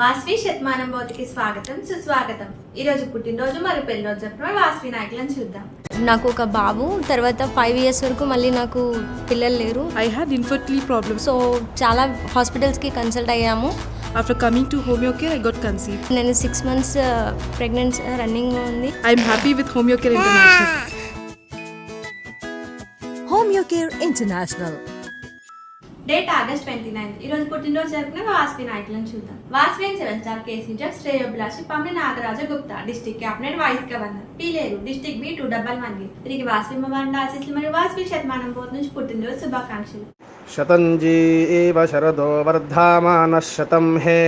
వాస్వి శతమానం భౌతికి స్వాగతం సుస్వాగతం ఈ రోజు పుట్టినరోజు మరియు పెళ్ళి రోజు జరుపుకున్న వాస్వి నాయకులను చూద్దాం నాకు ఒక బాబు తర్వాత ఫైవ్ ఇయర్స్ వరకు మళ్ళీ నాకు పిల్లలు లేరు I had infertility problems. So చాలా హాస్పిటల్స్కి కన్సల్ట్ అయ్యాము After coming to Homeocare, I got conceived. నేను సిక్స్ మంత్స్ ప్రెగ్నెన్స్ రన్నింగ్ ఉంది I'm happy with Homeocare International. Home Your Care International. Date August twenty ninth ఈ రోజు పుట్టినరోజు జరుపుకున్న వాస్వి నాయకులను చూద్దాం. వాస్వి అండ్ సెవెన్ కేసీ జగ్ శ్రేయోభిలాషి Pammi Nagaraja Gupta district cabinet vice governor Pileru district B two double one తిరిగి వాస్వి మవాండ ఆశీస్సులు మరియు వాస్వి శతమానం పోతు నుంచి పుట్టినరోజు శుభాకాంక్షలు. శతంజీ ఏవ శరదో వర్ధమాన శతం హే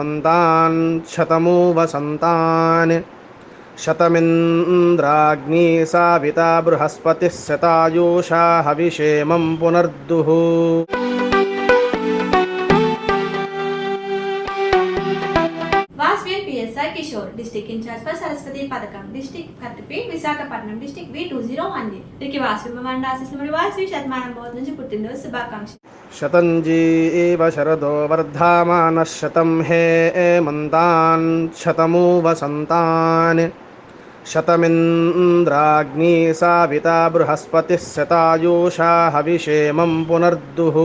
మంతాన్ శతమూ వసంతాన్ శతమింద్రాగ్ని సావిత బృహస్పతిः శతాయూషా హవిషేమం పునర్దుః. డిస్టిక్ ఇన్ఛార్జ్ ఫర్ సరస్వతి పథకం district Kattipet Visakhapatnam district V two zero one A వీరికి వాసుమండ ఆశిస్తున్న వాసు శతమానం బోధ నుంచి పుట్టినరోజు శుభాకాంక్షలు శతంజీ ఏవ శరదో వర్ధమాన శతం హే మంతాన్ శతమూ వసంతాన్ శతమింద్రాగ్ని సావిత బృహస్పతి శతాయూషా హవిషేమం పునర్దుః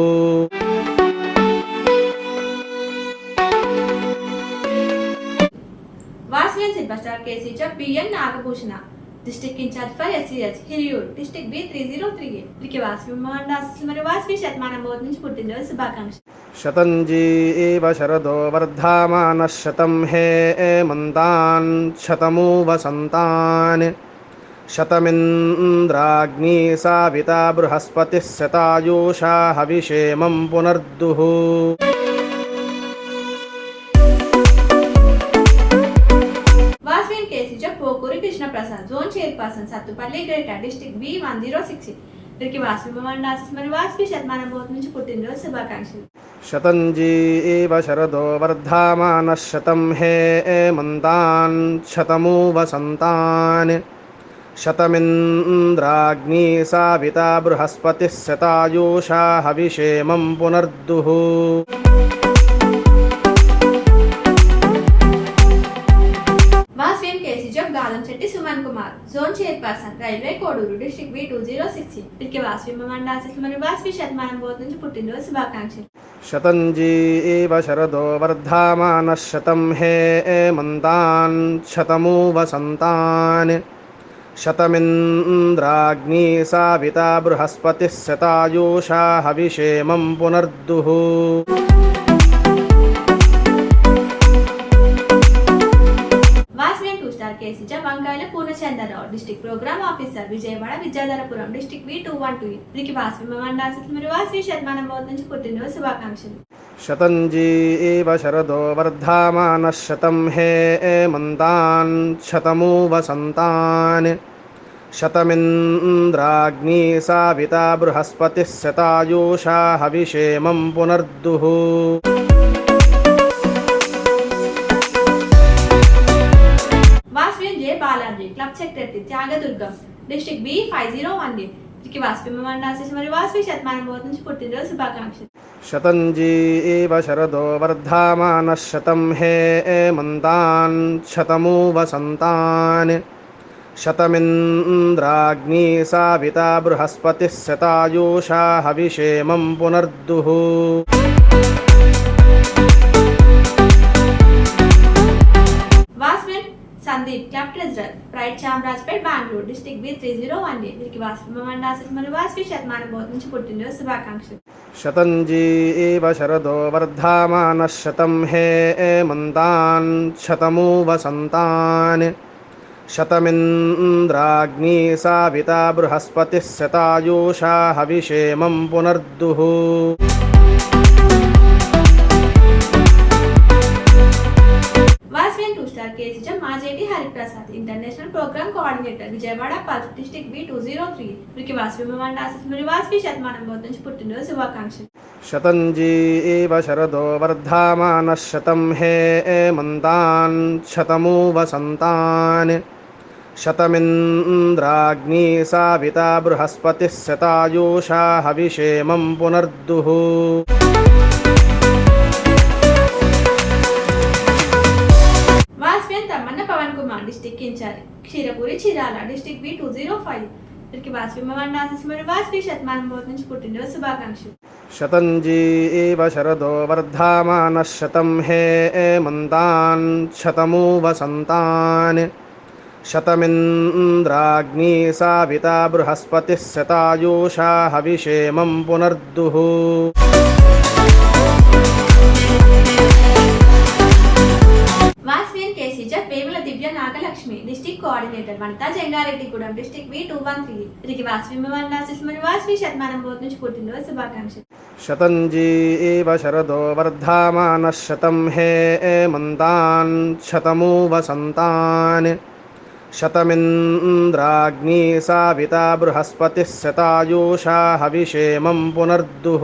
Vasavi and silver star KC jab BN Nagabhushana district in charge for SCS Hiriyur district B three zero three తిరిగి వాస్వి మవాండ ఆశీస్సులు మరియు వాస్వి శతమానం బోధ నుంచి పుట్టినరోజు శుభాకాంక్షలు शतञ्जी एव शरदो वर्धामानः शतं हे एमन्तान् शतमु वसन्तान् शतमिन्द्राग्नी साविता बृहस्पतिः शतायुषा हविषेमं पुनर्दुः Person Sathupalli greater district B one zero six. వీరికి వాసుభవన్ ఆశీస్ మరియు వాసుకి శతమానం బోత్ నుంచి పుట్టినరోజు శుభాకాంక్షలు. శతంజీ శరదో వర్ధమాన శతం హే మంతాన్ శతమూ వసంతాన్ శతమింద్రాగ్ని సావిత బృహస్పతి శతాయూషా హవిషేమం పునర్దుః. Zone chairperson railway Koduru district B two zero six వీరికి వాస్వి మండాసిస్ మరియు వాస్వి శతమానం బోధ నుంచి పుట్టినరోజు శుభాకాంక్షలు. శతంజీ శరదో వర్ధమాన శతం హే మంతాన్ శతమూ వసంతాన్ శతమింద్రాగ్ని సావిత బృహస్పతిः శతాయూషా హవిషేమం పునర్దుః. Road district programme officer Vijayawada Vidyadharapur district V two one two V बास्वी मंडा श्री शर्मा नमोद शतंजी एव शरदो वर्धामान शतम हे ए मंदान शतमो वसंतान शतमिन्द्राग्नी साविता बृहस्पतिः शतायुषा हविषेमं पुनर्दुः secretary Thyagadurgam district B five zero one D వీరికి వాసవి మండల ఆశీస్ మరియు వాసవి శతమానం బోధ నుంచి పుట్టినరోజు శుభాకాంక్షలు శతంజీ శరదో వర్ధమాన శతం హే మంతాన్ శతమూ వసంతాన్ శతమింద్రాగ్ని సావిత బృహస్పతి శతాయూషా హవిషేమం పునర్దుః. Sandeep cap treasurer pride Chamarajpet Bengaluru district B three zero one eight వీరికి వాస్పమండి ఆశిస్ మరియు శతమాన బోధ నుంచి పుట్టినరోజు శుభాకాంక్షలు. శతంజీ శరదో వర్ధమాన శతం హే మంతాన్ శతమూ వసంతాన్ శతమింద్రాగ్ని సావిత బృహస్పతి శతాయూషా హవిషేమం పునర్దుః. Hariprasad international programme coordinator Vijayawada pulse district B two zero three వీరికి వాస్వి మవాండ ఆశీస్సులు మరియు వాస్వి శతమానం బోధ నుంచి పుట్టినరోజు శుభాకాంక్షలు शतञ्जी एव शरदो वर्धामानः शतं हे एमन्तान् शतमु वसन्तान् शतमिन्द्राग्नी साविता बृहस्पतिः शतायुषा हविषेमं पुनर्दुः district incharge Ksheerapuri Chirala district B two zero five వీరికి వాస్వి మమన్ వాస్వి శతమానం నుంచి పుట్టినరోజు శుభాకాంక్షలు శరదో శతం హే మంతాన్ శతమూ వసంతాన్ శతమింద్రాగ్నీ సావిత బృహస్పతిः శతాయూషా హవిషేమం పునర్దుః coordinator Vanitha Jangareddygudem district B two one three. వీరికి వాస్వి మమన్ ఆశీస్ మరియు వాస్వి శతమానం బోధ నుంచి పుట్టినరోజు శుభాకాంక్షలు. శతంజీవ శరదో వర్ధమానः శతం హే మంతాన్ శతమూ వసంతాన్ శతమింద్రాగ్నీ సావితా బృహస్పతిः శతాయూషా హవిషేమం పునర్దుః.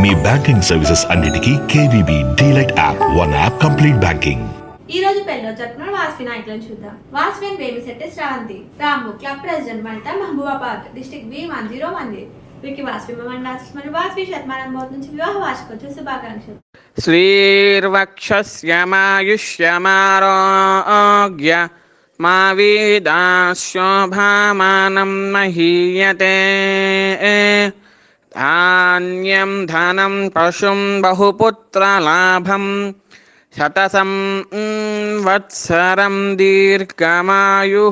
మీ బ్యాంకింగ్ సర్వీసెస్ అన్నిటికీ KVB DLite app. One app complete banking ఈ రోజు పెళ్ళిలో జరుపుకున్న వాస్వి నాయకులను చూద్దాం. వాస్విన్ Vemisetty Sravanthi Ramu club president Mahitha Mahabubabad district B one zero one వీరికి వాస్వి మండాస్ మరియు వాస్వి శతమానం బోర్డు నుంచి వివాహ వార్షికోత్సవ శుభాకాంక్షలు. శ్రీర్వక్షమాయుష్యమారోగ్య మా వీదా శోభామానం మహీయతే. ధాన్యం ధనం పశుం బహుపుత్రలాభం శతసం వత్సరం దీర్ఘమాయు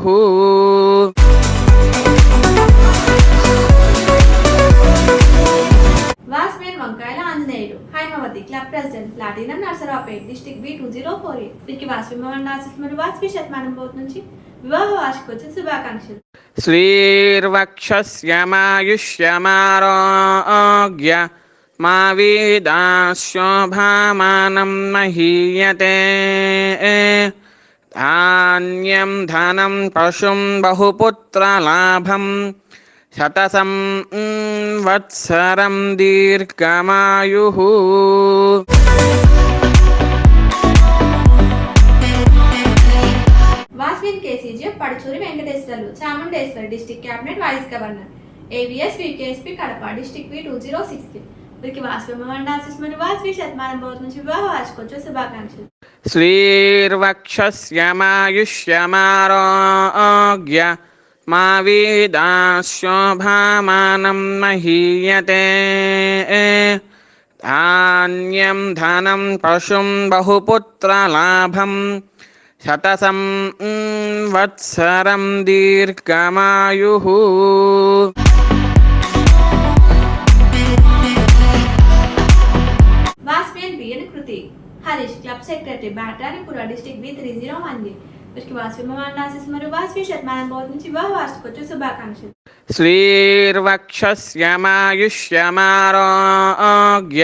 వాస్మెన్ platinum Narasaraopet district B two zero four eight వీరికి వాస్వి మరియు వాస్వి శతమానం బోత్ నుంచి వివాహ వార్షికోత్సవ శుభాకాంక్షలు. శ్రీర్వక్షమాయుష్యమారోగ్య మా వీదాశోభామానం మహీయతే. ధాన్యం ధనం పశుం బహుపుత్రలాభం శతసం వత్సరం దీర్ఘమాయు. Counselling KCGF Paduchuri Venkateswarlu Chamundeshwar district cabinet vice governor AVS VKSP Kadapa district V two zero six three. వీరికి వాస్వమండ శతమానం భవత్ నుంచి వివాహ వార్షికోత్సవ శుభాకాంక్షలు. శ్రీర్వక్షమాయుష్యమారోగ్య మా వీదాశోభామానం మహీయతే. ధాన్యం ధనం పశుం బహుపుత్రలాభం शतसं mm, वत्सरं दीर्घमायुः Vasavian BN Kriti Harish club secretary బ్యాట్రానిపుర district B three zero one వీరికి వాస్వి మమన్ ఆశీస్ మరియు వాస్వి శతమానం బోధ నుంచి వివాహ వార్షికోత్సవ శుభాకాంక్షలు श्रीर्वक्षस्यमायुष्यमारोग्य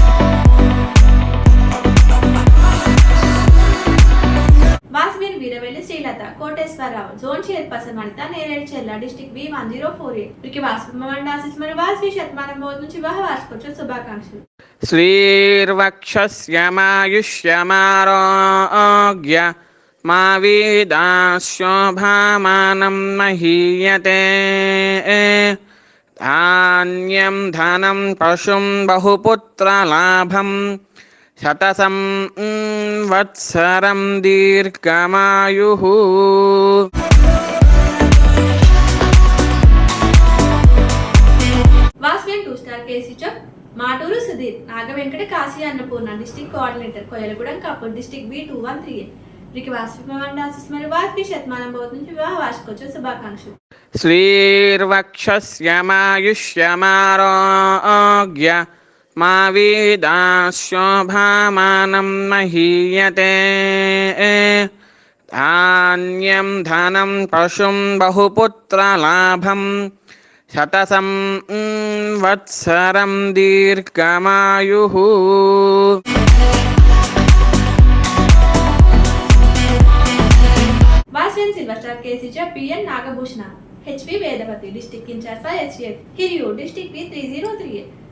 Koteswararao zone chairperson Vanitha Neredcherla district B one zero four eight. వీరికి వాసుమండ ఆశిస్ మరియు వాసి శతమానం బోధ నుంచి వివాహ వార్షికోత్సవ శుభాకాంక్షలు. శ్రీర్వక్షమాయుష్యమారోగ్య మా వీదాశోభామానం మహీయతే. ధాన్యం ధనం పశుం బహుపుత్రలాభం శతసం వత్సరం దీర్ఘమాయు. Maturu Sudheer Nagavenkata Kasi Annapurna district coordinator Koyalagudem Kapur district B two one three eight వీరికి వాస్విమండాసిస్ మరియు వాస్వి శతమానం భవత్ నుంచి వివాహ వార్షికోత్సవ శుభాకాంక్షలు. శ్రీర్వక్షమాయుష్యమారోగ్య మా వేదాశోభామానం మహీయతే ధాన్యం ధనం పశుం బహుపుత్రలాభం శతసం వత్సరం దీర్ఘమాయు వాసన్ silver star కేసీజ PN Nagabhushana HP Vedavathi district incharge for SF Hiriyur district P three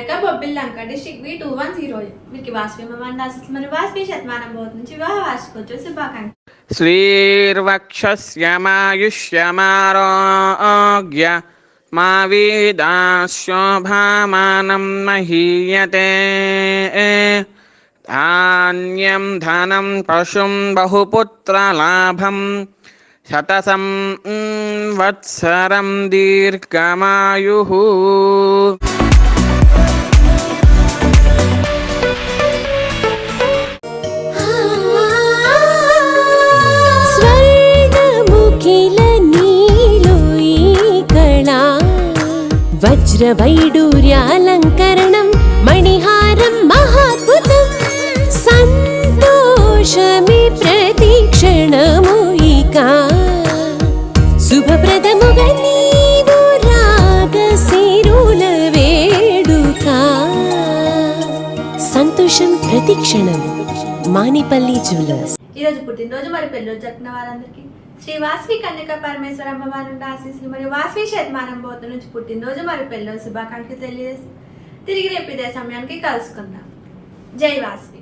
president Kanyaka Bobbillanka district B two one zero వీరికి వాస్వి మండాసిస్ మరియు వాస్వి శతమానం భవత్ నుంచి వివాహ వార్షికోత్సవ శుభాకాంక్షలు श्रीर्वक्षस्यमायुष्यमारोग्य मा वेदाशोभामानं महीयते धान्यं धनं पशुं बहुपुत्रलाभं शतसं mm, वत्सरं दीर्घमायुः वज्रवैडूर्यालङ्करणं మణిహారం మహాద్భుతం సంతోషమి ప్రతిక్షణము ఇక శుభప్రదముగా నీవు రాగ ప్రతిక్షణం మానిపల్లి జ్యువెలర్స్ ఈరోజు పుట్టినరోజు మరి పెళ్ళి జరిగిన వారందరికీ శ్రీ వాస్వి కన్యక పరమేశ్వర అమ్మవారి నుండి ఆశీస్సులు మరియు వాస్వి శతమానం బోధ నుంచి పుట్టినరోజు మరి పెళ్ళో శుభాకాంక్షలు తెలియజేసి తిరిగి రేపు ఇదే సమయానికి కలుసుకుందాం. జై వాస్వి.